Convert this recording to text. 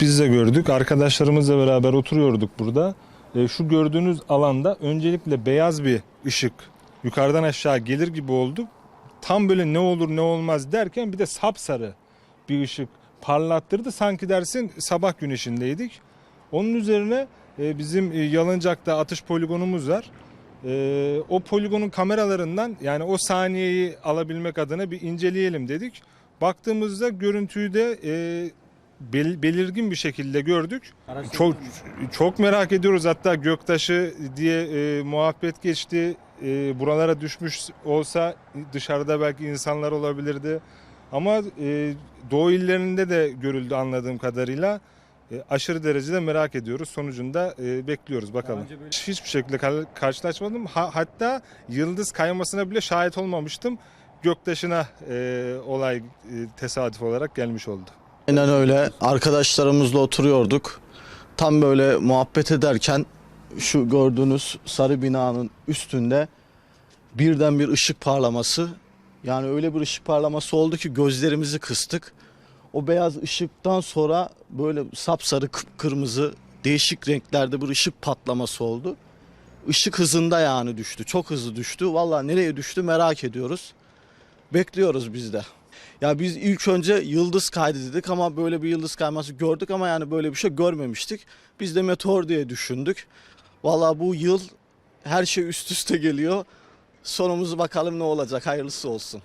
Biz de gördük. Arkadaşlarımızla beraber oturuyorduk burada. E, şu gördüğünüz alanda öncelikle beyaz bir ışık yukarıdan aşağı gelir gibi oldu. Tam böyle ne olur ne olmaz derken bir de sapsarı bir ışık parlattırdı. Sanki dersin sabah güneşindeydik. Onun üzerine e, bizim e, Yalıncak'ta atış poligonumuz var. E, o poligonun kameralarından yani o saniyeyi alabilmek adına bir inceleyelim dedik. Baktığımızda görüntüyü de e, bel- belirgin bir şekilde gördük. Çok çok merak ediyoruz. Hatta göktaşı diye e, muhabbet geçti. E, buralara düşmüş olsa dışarıda belki insanlar olabilirdi. Ama e, Doğu illerinde de görüldü anladığım kadarıyla. E, aşırı derecede merak ediyoruz. Sonucunda e, bekliyoruz bakalım. böyle- Hiçbir şekilde kar- karşılaşmadım. Ha- hatta yıldız kaymasına bile şahit olmamıştım. Göktaşına e, olay e, tesadüf olarak gelmiş oldu. Aynen öyle. Arkadaşlarımızla oturuyorduk. Tam böyle muhabbet ederken şu gördüğünüz sarı binanın üstünde birden bir ışık parlaması. Yani öyle bir ışık parlaması oldu ki gözlerimizi kıstık. O beyaz ışıktan sonra böyle sapsarı kıpkırmızı değişik renklerde bir ışık patlaması oldu. Işık hızında yani düştü. Çok hızlı düştü. Vallahi nereye düştü merak ediyoruz. Bekliyoruz biz de. Ya biz ilk önce yıldız kaydı dedik ama böyle bir yıldız kayması gördük ama yani böyle bir şey görmemiştik. Biz de meteor diye düşündük. Valla bu yıl her şey üst üste geliyor. Sonumuzu bakalım ne olacak hayırlısı olsun.